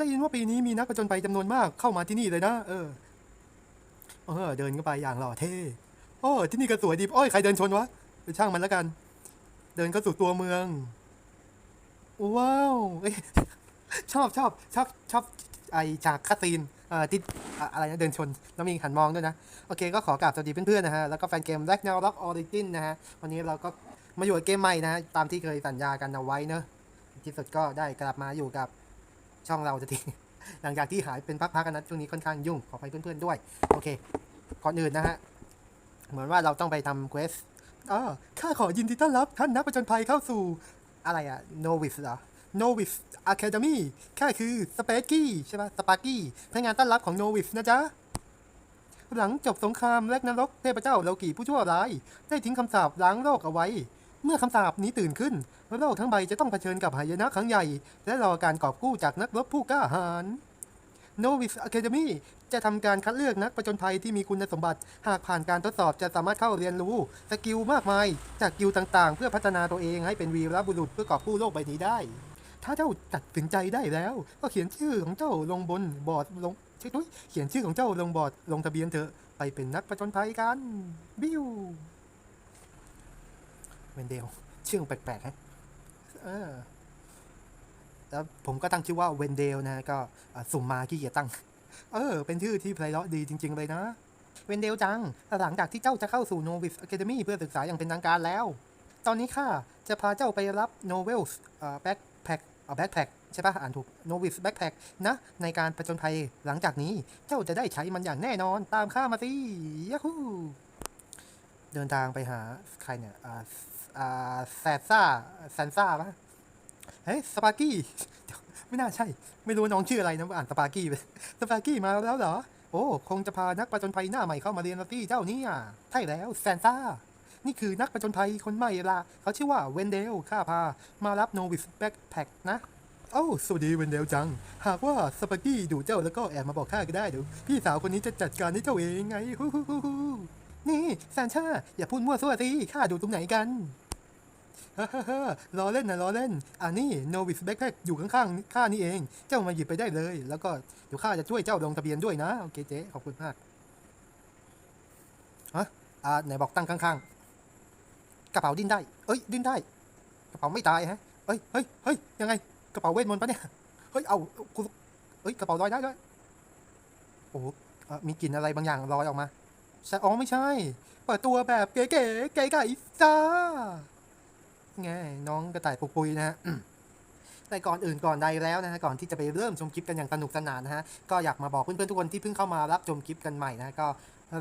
ได้ยินว่าปีนี้มีนักผจญภัยจำนวนมากเข้ามาที่นี่เลยนะ เออ เออ เดินเข้าไปอย่างหล่อเท่โอ้ที่นี่ก็สวยดีโอ้ยใครเดินชนวะไปช่างมันแล้วกัน เดินเข้าสู่ตัวเมือง ว้าวชอบชอบชอบชอบไอจากคาซีนอ่อที่อะไรนะเดินชนแล้วมีหันมองด้วยนะ โอเคก็ขอกราบสวัสดีเพื่อนๆนะฮะ แล้วก็แฟนเกม Black Now Rock Origin นะฮะ วันนี้เราก็มาอยู่กับเกมใหม่นะฮะ ตามที่เคยสัญญากันเอาไว้เนอะที่สุดก็ได้กลับมาอยู่กับ ช่องเราสักทีหลังจากที่หายเป็นพักๆกันนะช่วงนี้ค่อนข้างยุ่งขออภัยเพื่อนๆด้วย โอเคก่อนอื่นนะฮะ เหมือนว่าเราต้องไปทำเควสอ๋อข้าขอยินดีต้อนรับท่านนักประจนภัยเข้าสู่อะไรอะ Novice เหรอ Novice Academy ข้าคือสเปกกี้ใช่ปะสปาร์กี้พนักงานต้อนรับของ Novice นะจ๊ะ หลังจบสงครามแรกนรกเทพเจ้าโลกีผู้ชั่วร้าย ได้ทิ้งคำสาปล้างโลกเอาไว้ เมื่อคำสาปนี้ตื่นขึ้นโลกทั้งใบจะต้องเผชิญกับหายนะครั้งใหญ่ และรอการกอบกู้จากนักรบผู้กล้าหาญ Novice Academy จะทำการคัดเลือกนักประจนภัยที่มีคุณสมบัติ หากผ่านการทดสอบจะสามารถเข้าเรียนรู้ สกิลมากมาย จากกิลต่างๆ เพื่อพัฒนาตัวเองให้เป็นวีรบุรุษเพื่อกอบกู้โลกใบนี้ได้ ถ้าเจ้าตัดสินใจได้แล้ว ก็เขียนชื่อของเจ้าลงบนบอร์ดลงเช็คด้วยเขียนชื่อของเจ้าลงบอร์ดลงทะเบียนเถอะไปเป็นนักประจนภัยกัน บิว นเดลชื่อแปลกๆฮะเออแล้วผมก็ตั้งชื่อว่าเวนเดลนะ ก็สุ่มมาขี้เกียจตั้ง เออ เป็นชื่อที่ไพเราะดีจริง ๆ เลยนะ เวนเดลจัง หลังจากที่เจ้าจะเข้าสู่ Novice Academy เพื่อศึกษาอย่างเป็นทางการแล้ว ตอนนี้ข้าจะพาเจ้าไปรับ Novels เอ่อ Backpack เอ่อ Backpack ใช่ปะอ่านถูก Novice Backpack นะ ในการผจญภัยหลังจากนี้เจ้าจะได้ใช้มันอย่างแน่นอนตามข้ามาสิยาฮูเดินทางไปหาใครเนี่ยอ่า อ่าแซซ่าแซนซ่าปะเฮ้ยสปาร์กี้ ไม่น่าใช่ ไม่รู้น้องชื่ออะไรนะอ่านสปาร์กี้ไปสปาร์กี้มาแล้วเหรอ โอ้ คงจะพานักประจนภัยหน้าใหม่เข้ามาเรียนละที่เจ้านี่ยใช่แล้วแซนซ่า นี่คือนักประจนภัยคนใหม่ละเขาชื่อว่าเวนเดลข้าพา มารับโนวิสแบ็คแพ็คนะโอ้สวัสดีเวนเดลจัง หากว่าสปาร์กี้ดูเจ้าแล้วก็แอบมาบอกข้าก็ได้เดี๋ยวพี่สาวคนนี้จะจัดการให้เจ้าเองไงฮู้ฮู้ฮู้ฮู้นี่แซนช่าอย่าพูดมั่วซั่วสิข้าดูตรงไหนกัน ฮ่าฮ่าฮ่าล้อเล่นนะล้อเล่น อันนี้โนวิสแบ็คแพ็คอยู่ข้างๆข้านี่เอง เจ้ามาหยิบไปได้เลย แล้วก็เดี๋ยวข้าจะช่วยเจ้าลงทะเบียนด้วยนะ โอเคเจ๊ขอบคุณมากฮะอ่าไหนบอกตั้งข้างๆ กระเป๋าดิ้นได้ เอ้ยดิ้นได้ กระเป๋าไม่ตายฮะ เอ้ยเฮ้ยเฮ้ยยังไง กระเป๋าเวทมนต์ปะเนี่ย เฮ้ยเอาคุณเอ้ยกระเป๋าลอยได้ด้วยโอ้มีกลิ่นอะไรบางอย่างลอยออกมาใช่อ๋อไม่ใช่ เปิดตัวแบบเก๋ๆเก๋ไก่จ้า ไงน้องกระต่ายปุกปุยนะฮะแต่ก่อนอื่นก่อนใดแล้วนะฮะก่อนที่จะไปเริ่มชมคลิปกันอย่างสนุกสนานนะฮะก็อยากมาบอกเพื่อนๆทุกคนที่เพิ่งเข้ามารับชมคลิปกันใหม่นะก็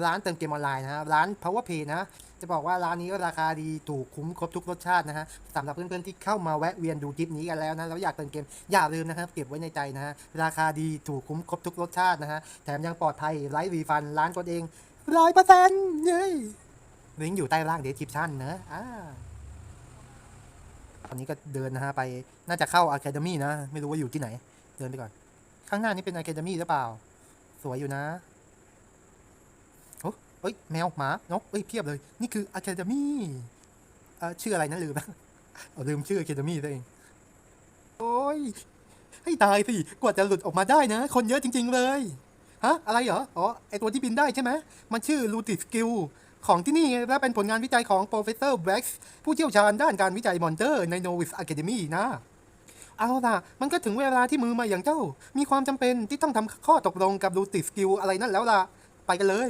ร้านเติมเกมออนไลน์นะฮะร้าน powerpay นะจะบอกว่าร้านนี้ก็ราคาดีถูกคุ้มครบทุกรสชาตินะฮะสำหรับเพื่อนๆที่เข้ามาแวะเวียนดูคลิปนี้กันแล้วนะแล้วอยากเติมเกมอย่าลืมนะครับเก็บไว้ในใจนะฮะราคาดีถูกคุ้มครบทุกรสชาตินะฮะแถมยังปลอดภัยไร้รีฟันร้านกดเองร้อยเปอร์เซ็นต์เย้ลิงก์อยู่ใต้ล่างเดสคริปชั่นนะอ่า ตอนนี้ก็เดินนะฮะไปน่าจะเข้า Academy นะ ไม่รู้ว่าอยู่ที่ไหน เดินไปก่อน ข้างหน้านี่เป็น Academy หรือเปล่า สวยอยู่นะโอ้เอ้ยแมวหมานกเอ้ยเพียบเลย นี่คือ Academy เอ่อชื่ออะไรนะลืมนะเอาลืมชื่อ Academy ตัวเองโอ้ยให้ตายสิกว่าจะหลุดออกมาได้นะ คนเยอะจริง ๆ เลยฮะอะไรเหรออ๋อไอตัวที่บินได้ใช่ไหมมันชื่อ l u t i Skill ของที่นี่และเป็นผลงานวิจัยของ Professor Brax ผู้เชี่ยวชาญด้านการวิจัยมอนเตอร์ใน Novice Academy นะ เอาล่ะ มันก็ถึงเวลาที่มือม่อย่างเจ้า มีความจำเป็นที่ต้องทำข้อตกลงกับ l u t i Skill อะไรนั่นแล้วล่ะ ไปกันเลย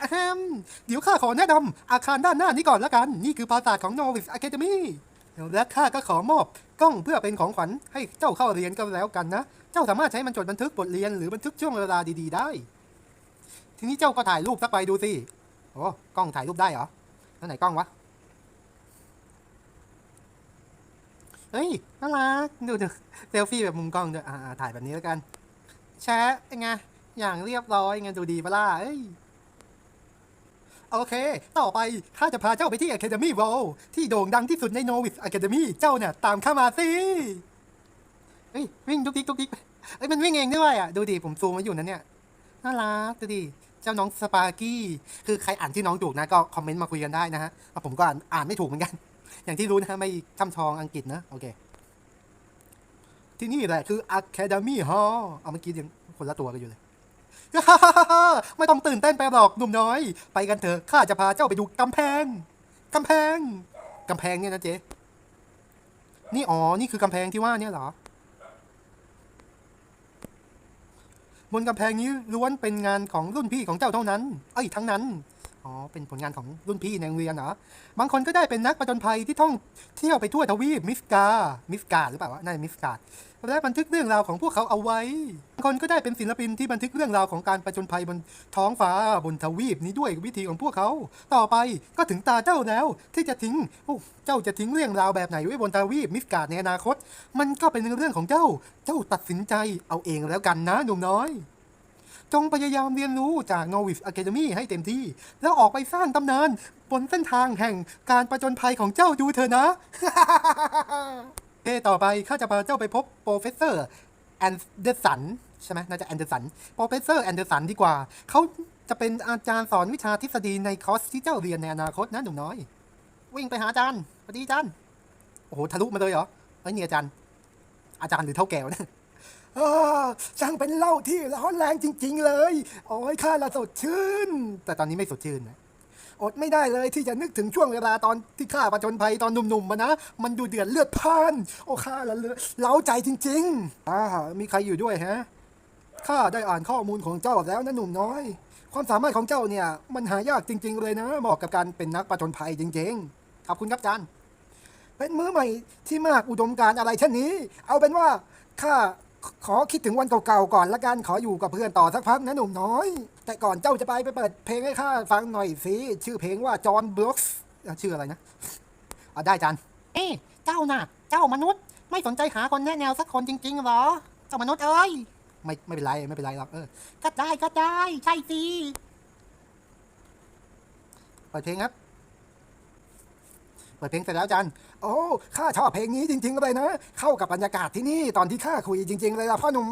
อะแฮมเดี๋ยวข้าขอแนะนำอาคารด้านหน้านี้ก่อนละกัน นี่คือปราสาทของ Novice Academy และข้าก็ขอมอบกล้องเพื่อเป็นของขวัญให้เจ้าเข้าเรียนกันแล้วกันนะ เจ้าสามารถใช้มันจดบันทึกบทเรียนหรือบันทึกช่วงเวลาดีๆ ได้ ทีนี้เจ้าก็ถ่ายรูปสักไปดูสิ โอ้ กล้องถ่ายรูปได้เหรอแล้วไหนกล้องวะ เฮ้ย น่ารัก ดูดูเซลฟี่แบบมุมกล้องด้วยอ่าถ่ายแบบนี้แล้วกัน แชะเป็นไง อย่างเรียบร้อยไงดูดีปะล่ะเอ้ยโอเค ต่อไปข้าจะพาเจ้าไปที่ Academy World ที่โด่งดังที่สุดใน Novice Academy เจ้าเนี่ย ตามข้ามาสิ เฮ้ย วิ่งทุกทิกทุกทิกเอ้ย มันวิ่งเองด้วยอะ ดูดิ ผมซูมมาอยู่นะเนี่ย น่ารักดูดิ เจ้าน้องสปาร์กี้คือใครอ่านที่น้องถูกนะก็คอมเมนต์มาคุยกันได้นะฮะเพราะผมก็อ่านอ่านไม่ถูกเหมือนกัน อย่างที่รู้นะฮะไม่ช่ำชองอังกฤษนะโอเค ที่นี่แหละคือ Academy Hall เอาเมื่อกี้ยังคนละตัวกันอยู่เลยไม่ต้องตื่นเต้นไปหรอกหนุ่มน้อย ไปกันเถอะข้าจะพาเจ้าไปดูกำแพงกำแพงกำแพงเนี่ยนะเจ๊นี่อ๋อ นี่คือกำแพงที่ว่าเนี่ยเหรอ นกำแพงนี้ล้วนเป็นงานของรุ่นพี่ของเจ้าเท่านั้น เอ้ยทั้งนั้น อ๋อ เป็นผลงานของรุ่นพี่ในโรงเรียนเหรอ บางคนก็ได้เป็นนักประจนภัยที่ท่องเที่ยวไปทั่วทวีปมิสกา มิสกาหรือเปล่าวะน่าจะมิสกา และบันทึกเรื่องราวของพวกเขาเอาไว้คนก็ได้เป็นศิลปินที่บันทึกเรื่องราวของการประจนภัยบนท้องฟ้าบนทวีปนี้ด้วยวิธีของพวกเขา ต่อไปก็ถึงตาเจ้าแล้ว ที่จะทิ้งโอ้เจ้าจะทิ้งเรื่องราวแบบไหนไว้บนทวีปมิสกาในอนาคต มันก็เป็นเรื่องของเจ้า เจ้าตัดสินใจเอาเองแล้วกันนะหนุ่มน้อยจงพยายามเรียนรู้จาก Novice Academy ให้เต็มที่ แล้วออกไปสร้างตำนาน บนเส้นทางแห่งการประจนภัยของเจ้าดูเถอะนะ เอต่อไปข้าจะพาเจ้าไปพบโปรเฟสเซอร์แอนเดอร์สันใช่ไหมน่าจะแอนเดอร์สันโปรเฟสเซอร์แอนเดอร์สันดีกว่า เขาจะเป็นอาจารย์สอนวิชาทฤษฎีในคอร์สที่เจ้าเรียนในอนาคตนะหนุ่มน้อย วิ่งไปหาอาจารย์สวัสดีอาจารย์ โอ้โหทะลุมาเลยเหรอเฮ้ยนี่อาจารย์ อาจารย์หรือเท่าแก่วะเนี่ยช่างเป็นเหล้าที่ร้อนแรงจริง ๆ เลย โอ้ยข้าละสดชื่น แต่ตอนนี้ไม่สดชื่นนะ อดไม่ได้เลยที่จะนึกถึงช่วงเวลาตอนที่ข้าประจนภัยตอนหนุ่มๆมานะ มันดูเดือดเลือดพล่าน โอ้ข้าละเลือดเล้าใจจริงอ่ามีใครอยู่ด้วยฮะข้าได้อ่านข้อมูลของเจ้าแล้วนะหนุ่มน้อย ความสามารถของเจ้าเนี่ยมันหายากจริง ๆ เลยนะเหมาะกับการเป็นนักประจนภัยจริงๆขอบคุณครับอาจารย์เป็นมือใหม่ที่มากอุดมการอะไรเช่นนี้ เอาเป็นว่าข้าขอคิดถึงวันเก่าๆก่อนละกันขออยู่กับเพื่อนต่อสักพักนะหนุ่มน้อย แต่ก่อนเจ้าจะไปไปเปิดเพลงให้ข้าฟังหน่อยสิ ชื่อเพลงว่าจอห์นบล็อกส์ชื่ออะไรนะอ่าได้อาจารย์เอ๊ะเจ้าน่ะ เจ้ามนุษย์ ไม่สนใจหาคนแนะแนวสักคนจริงๆเหรอ เจ้ามนุษย์เอ้ย ไม่ไม่เป็นไรไม่เป็นไรหรอกเออ ก็ได้ก็ได้ ใช่สิ เปิดเพลงครับ เปิดเพลงเสร็จแล้วจารย์โอ้ ข้าชอบเพลงนี้จริง ๆ เลยนะ เข้ากับบรรยากาศที่นี่ตอนที่ข้าคุยจริง ๆ เลยล่ะพ่อหนุ่ม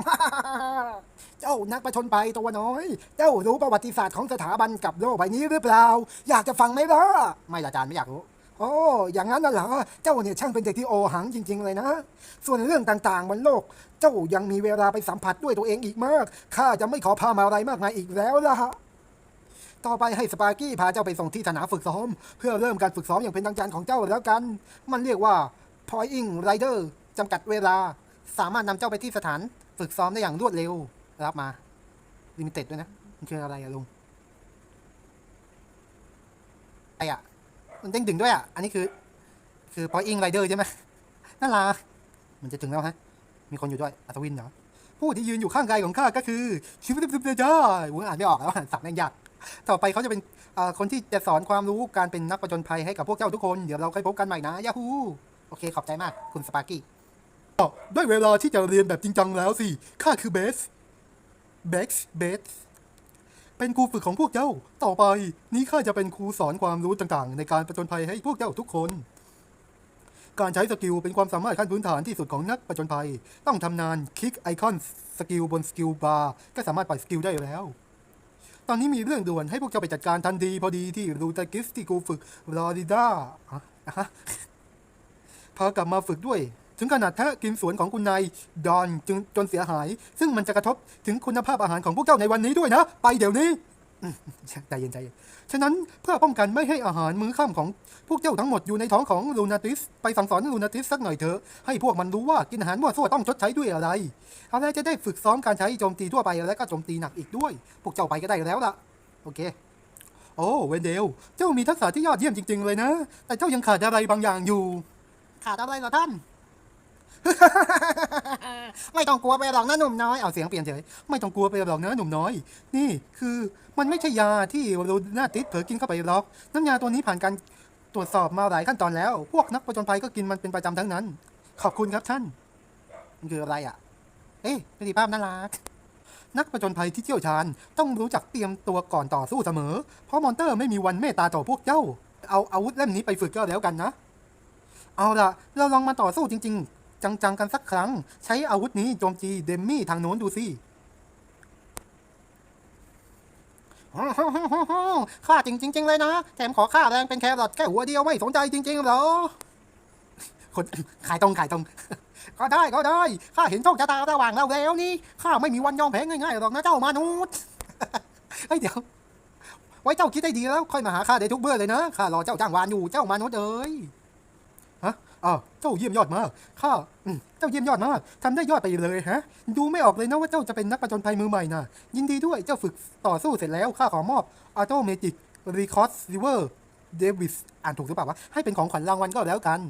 เจ้านักประชนภัยตัวน้อย เจ้ารู้ประวัติศาสตร์ของสถาบันกับโลกใบนี้หรือเปล่า อยากจะฟังไหมล่ะ ไม่ละจารย์ไม่อยากรู้ โอ้ อย่างนั้นน่ะเหรอ เจ้าเนี่ยช่างเป็นเด็กที่โอหังจริง ๆ เลยนะ ส่วนเรื่องต่างๆบนโลก เจ้ายังมีเวลาไปสัมผัสด้วยตัวเองอีกมาก ข้าจะไม่ขอพามาอะไรมากมายอีกแล้วล่ะ ต่อไปให้สปาร์กี้พาเจ้าไปส่งที่สนามฝึกซ้อม เพื่อเริ่มการฝึกซ้อมอย่างเป็นทางการของเจ้าแล้วกัน มันเรียกว่า Point Rider จำกัดเวลา สามารถนำเจ้าไปที่สถานฝึกซ้อมได้อย่างรวดเร็ว รับมาลิมิเต็ดด้วยนะ มันคืออะไรอะลุงไออะมันเด้งดึงด้วยอะอันนี้คือ คือพอยอิงไรเดอร์ใช่ไหมน่ารักมันจะถึงแล้วฮะ มีคนอยู่ด้วยอัศวินเหรอผู้ที่ยืนอยู่ข้างกายของข้าก็คือชิวซิบเดจ้าผมอ่านไม่ออกแล้วสับแม่งยาก ต่อไปเขาจะเป็นคนที่จะสอนความรู้การเป็นนักประจนภัยให้กับพวกเจ้าทุกคน เดี๋ยวเราค่อยพบกันใหม่นะยาฮูโอเค ขอบใจมาก คุณสปาร์กี้ด้วยเวลาที่จะเรียนแบบจริงจังแล้วสิ ข้าคือเบส เบส เบส เป็นครูฝึกของพวกเจ้า ต่อไป นี้ข้าจะเป็นครูสอนความรู้ต่างๆ ในการประจนภัยให้พวกเจ้าทุกคน การใช้สกิลเป็นความสามารถขั้นพื้นฐานที่สุดของนักประจนภัย ต้องทำนานคลิกไอคอนสกิลบนสกิลบาร์ก็สามารถปล่อยสกิลได้แล้ว ตอนนี้มีเรื่องด่วนให้พวกเจ้าไปจัดการทันทีพอดีที่รูตากิสที่กูฝึกรอดิด้าอะอะฮะพากลับมาฝึกด้วย ถึงขนาดแทะกินสวนของคุณนายดอนจึงจนเสียหาย ซึ่งมันจะกระทบถึงคุณภาพอาหารของพวกเจ้าในวันนี้ด้วยนะ ไปเดี๋ยวนี้ ใจเย็นใจเย็นฉะนั้นเพื่อป้องกันไม่ให้อาหารมื้อค่ำของพวกเจ้าทั้งหมดอยู่ในท้องของลูนาติส ไปสั่งสอนลูนาติสสักหน่อยเถอะให้พวกมันรู้ว่ากินอาหารมั่วซั่วต้องชดใช้ด้วยอะไรอะไรจะได้ฝึกซ้อมการใช้โจมตีทั่วไปและก็โจมตีหนักอีกด้วย พวกเจ้าไปก็ได้แล้วล่ะ โอเคโอ้เวนเดล เจ้ามีทักษะที่ยอดเยี่ยมจริง ๆ เลยนะ แต่เจ้ายังขาดอะไรบางอย่างอยู่ ขาดอะไรเหรอท่าน ไม่ต้องกลัวไปหรอกนะหนุ่มน้อย เอาเสียงเปลี่ยนเฉย ไม่ต้องกลัวไปหรอกนะหนุ่มน้อย นี่คือมันไม่ใช่ยาที่เราหน้าติดเผลอกินเข้าไปหรอก น้ำยาตัวนี้ผ่านการตรวจสอบมาหลายขั้นตอนแล้ว พวกนักประจนภัยก็กินมันเป็นประจำทั้งนั้น ขอบคุณครับท่าน มันคืออะไรอะ เอ๊ะประสิภาพน่ารัก นักประจนภัยที่เชี่ยวชาญต้องรู้จักเตรียมตัวก่อนต่อสู้เสมอ เพราะมอนเตอร์ไม่มีวันเมตตาต่อพวกเจ้า เอาอาวุธเล่มนี้ไปฝึกก็แล้วกันนะ เอาละเราลองมาต่อสู้จริง ๆ จังๆกันสักครั้ง ใช้อาวุธนี้โจมตีเดมมี่ทางโน้นดูสิข้าจริงจริงๆเลยนะ แถมขอค่าแรงเป็นแครอทแค่หัวเดียวไม่สนใจจริงๆหรอ คนขายตรงขายตรง ก็ได้ก็ได้ข้าเห็นโชคชะตาระหว่างเราแล้วนี่ข้าไม่มีวันยอมแพ้ง่ายๆหรอกนะเจ้ามนุษย์เฮ้ยเดี๋ยว ไว้เจ้าคิดได้ดีแล้ว ค่อยมาหาข้าได้ทุกเบื่อเลยนะข้ารอเจ้าจ้างวานอยู่เจ้ามนุษย์เอ้ย อ๋อเจ้าเยี่ยมยอดมาก ข้าอืมเจ้าเยี่ยมยอดมากทำได้ยอดไปเลยฮะ ดูไม่ออกเลยนะว่าเจ้าจะเป็นนักประจนภัยมือใหม่นะยินดีด้วย เจ้าฝึกต่อสู้เสร็จแล้ว ข้าขอมอบอ u โตเมจิกรีคอร์สซิเวอร์เดวิส อ่านถูกหรือเปล่าวะ ให้เป็นของขวัญรางวัลก็แล้วกัน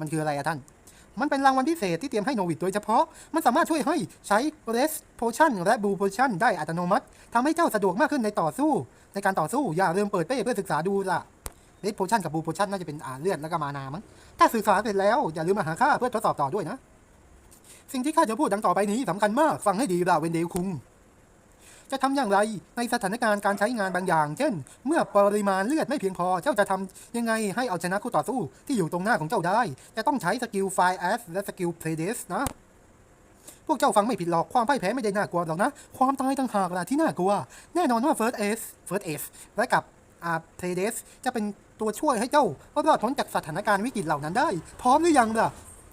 มันคืออะไรอะท่าน มันเป็นรางวัลพิเศษที่เตรียมให้โนวิดโดยเฉพาะ มันสามารถช่วยให้ใช้ Rest Potion และ Blue Potion ได้อัตโนมัติทำให้เจ้าสะดวกมากขึ้นในต่อสู้ ในการต่อสู้อย่าลืมเปิดเป้เพื่อศึกษาดูล่ะ Rest Potion กับ Blue Potion น่าจะเป็นอ่าเลือดแล้วก็มานามั้งถ้าศึกษารเสร็จแล้วอย่าลืมมาหาข้าเพื่อทดสอบต่อด้วยนะ สิ่งที่ข้าจะพูดดังต่อไปนี้สำคัญมากฟังให้ดีล่ะเวนเดลคุงจะทำอย่างไรในสถานการณ์การใช้งานบางอย่าง เช่น เมื่อปริมาณเลือดไม่เพียงพอ เจ้าจะทำยังไงให้เอาชนะคู่ต่อสู้ที่อยู่ตรงหน้าของเจ้าได้ จะต้องใช้สกิล Fire a s และสกิล Play d e s นะ พวกเจ้าฟังไม่ผิดหรอกความพ่ายแพ้ไม่ได้น่ากลัวหรอกนะ ความตายต่างหากล่ะที่น่ากลัว แน่นอนว่า First Ace First Ace และกับ อา Play d e s จะเป็นตัวช่วยให้เจ้ารอดพ้นจากสถานการณ์วิกฤตเหล่านั้นได้ พร้อมหรือยังล่ะ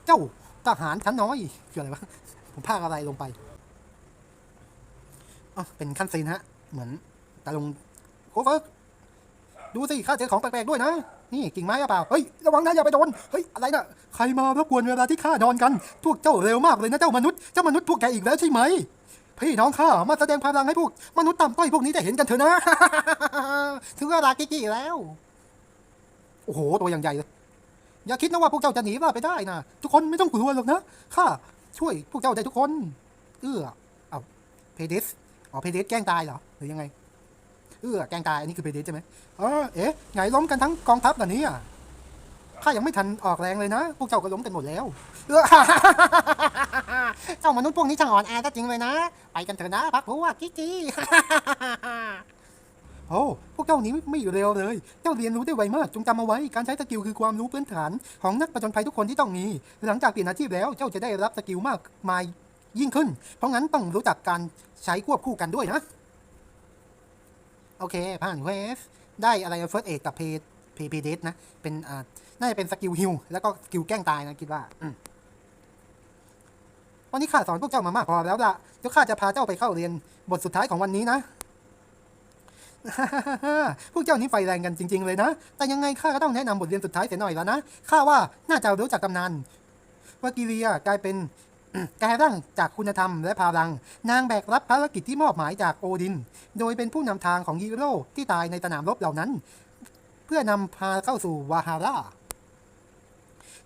เจ้าทหารชั้นน้อยคืออะไรวะผมพากอะไรลงไปอ๋อเป็นขั้นซีนฮะ เหมือนตาลงโคเฟิร์ดูสิข้าเจอของแปลกๆด้วยนะ นี่กิ่งไม้หรือเปล่า เฮ้ย ระวังนะอย่าไปโดน เฮ้ย อะไรนะใครมารบกวนเวลาที่ข้านอนกัน พวกเจ้าเร็วมากเลยนะเจ้ามนุษย์ เจ้ามนุษย์พวกแกอีกแล้วใช่ไหม พี่น้องข้ามาแสดงพลังให้พวก มนุษย์ต่ำต้อยพวกนี้ได้เห็นกันเถอะนะถึงเวลากิ๊กๆแล้ว โอ้โห ตัวอย่างใหญ่เลย อย่าคิดนะว่าพวกเจ้าจะหนีรอดไปได้นะทุกคนไม่ต้องกลัวหรอกนะข้าช่วยพวกเจ้าได้ทุกคน เอื้อเอาเพเดสอ๋อเพเดสแกล้งตายเหรอหรือยังไง เออแกล้งตายอันนี้คือเพเดสใช่ไหมเออเอ๊ะไงล้มกันทั้งกองทัพแบบนี้อะ ข้ายังไม่ทันออกแรงเลยนะ พวกเจ้าก็ล้มกันหมดแล้ว เจ้ามนุษย์พวกนี้ช่างอ่อนแอก็จริงเลยนะ ไปกันเถอะนะพักพวกกิ๊กี้โอ้พวกเจ้านี้ไม่เร็วเลย เจ้าเรียนรู้ได้ไวมาก จงจำเอาไว้ การใช้สกิลคือความรู้พื้นฐานของนักประจนภัยทุกคนที่ต้องมี หลังจากเปลี่ยนอาชีพแล้ว เจ้าจะได้รับสกิลมากมายยิ่งขึ้น เพราะงั้นต้องรู้จักการใช้ควบคู่กันด้วยนะ โอเค ผ่านเวสได้อะไรเฟิร์สเอกกับเพเพย์เพย์เดสนะ เป็นอ่า น่าจะเป็นสกิลฮิลแล้วก็สกิลแกล้งตายนะคิดว่าอืมวันนี้ข้าสอนพวกเจ้ามามากพอแล้วล่ะเดี๋ยวข้าจะพาเจ้าไปเข้าเรียนบทสุดท้ายของวันนี้นะพวกเจ้านี้ไฟแรงกันจริง ๆ เลยนะ แต่ยังไงข้าก็ต้องแนะนำบทเรียนสุดท้ายเสียหน่อยแล้วนะ ข้าว่าน่าจะรู้จักตำนานวากิเรียกลายเป็นกลายร่างจากคุณธรรมและพลัง นางแบกรับภารกิจที่มอบหมายจากโอดิน โดยเป็นผู้นำทางของฮีโร่ที่ตายในสนามรบเหล่านั้น เพื่อนำพาเข้าสู่วาฮาร่า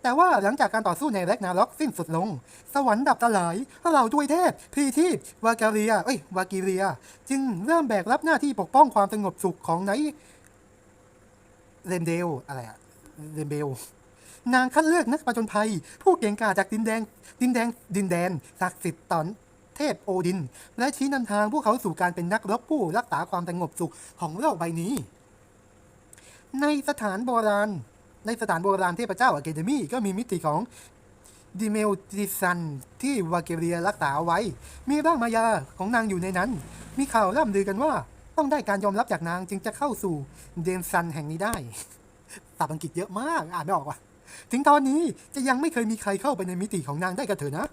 แต่ว่าหลังจากการต่อสู้ในแร็กนาร็อกสิ้นสุดลง สวรรค์ดับสลายเหล่าด้วยเทพพีทีพวาการีย เอ้ยวากิเรีย จึงเริ่มแบกรับหน้าที่ปกป้องความสงบสุขของไนเรมเดลอะไรอะเรมเบลนางคัดเลือกนักประจนภัย ผู้เก่งกาจจากดินแดง ดินแดง ดินแดนศักดิ์สิทธิ์ตอนเทพโอดิน และชี้นำทางพวกเขาสู่การเป็นนักรบผู้รักษาความสงบสุขของโลกใบนี้ ในสถานโบราณ ในสถานโบราณเทพเจ้าอะเคเดมี่ก็มีมิติของดิเมลติซันที่วาเกเรียรักษาเอาไว้ มีร่างมายาของนางอยู่ในนั้น มีข่าวร่ำลือกันว่าต้องได้การยอมรับจากนางจึงจะเข้าสู่เดนซันแห่งนี้ได้ตับอังกฤษเยอะมาก อ่านไม่ออกว่ะ ถึงตอนนี้จะยังไม่เคยมีใครเข้าไปในมิติของนางได้กันเถอะนะ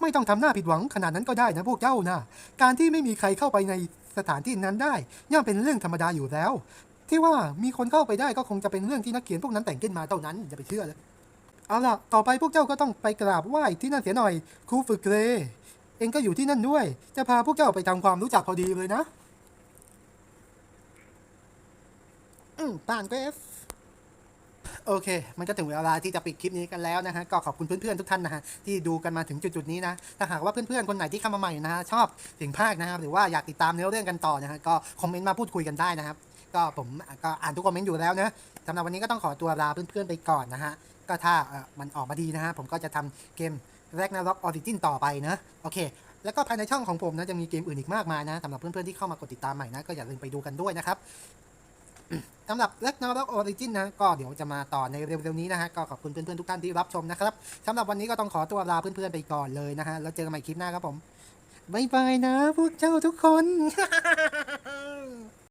ไม่ต้องทำหน้าผิดหวังขนาดนั้นก็ได้นะพวกเจ้านะ การที่ไม่มีใครเข้าไปในสถานที่นั้นได้ ย่อมเป็นเรื่องธรรมดาอยู่แล้ว ที่ว่ามีคนเข้าไปได้ก็คงจะเป็นเรื่องที่นักเขียนพวกนั้นแต่งขึ้นมาเท่านั้นอย่าไปเชื่อเลยเอาล่ะ ต่อไปพวกเจ้าก็ต้องไปกราบไหว้ที่นั่นเสียหน่อยครูฝึกเกรเองก็อยู่ที่นั่นด้วย จะพาพวกเจ้าไปทำความรู้จักพอดีเลยนะ อืมผ่านเกรฟโอเค มันก็ถึงเวลาที่จะปิดคลิปนี้กันแล้วนะฮะ ก็ขอบคุณเพื่อนๆทุกท่านนะฮะที่ดูกันมาถึงจุดๆนี้นะ ถ้าหากว่าเพื่อนๆคนไหนที่เข้ามาใหม่นะฮะชอบเสียงภาคนะครับหรือว่าอยากติดตามเนื้อเรื่องกันต่อนะฮะก็คอมเมนต์มาพูดคุยกันได้นะครับ ก็ผมก็อ่านทุกคอมเมนต์อยู่แล้วนะสำหรับวันนี้ก็ต้องขอตัวลาเพื่อนๆไปก่อนนะฮะ ก็ถ้ามันออกมาดีนะฮะ ผมก็จะทำเกม r a g n a r o k Origin ต่อไปนะ โอเค แล้วก็ภายในช่องของผมนะจะมีเกมอื่นอีกมากมายนะสำหรับเพื่อนๆที่เข้ามากดติดตามใหม่นะก็อย่าลืมไปดูกันด้วยนะครับสำหรับ r a g n a r o k Origin นะก็เดี๋ยวจะมาต่อในเร็วๆนี้นะฮะก็ขอบคุณเพื่อนๆทุกท่านที่รับชมนะครับสำหรับวันนี้ก็ต้องขอตัวลาเพื่อนๆไปก่อนเลยนะฮะแล้วเจอกันใหม่คลิปหน้าครับผมบ๊ายบายนะพวกเจ้าทุกคน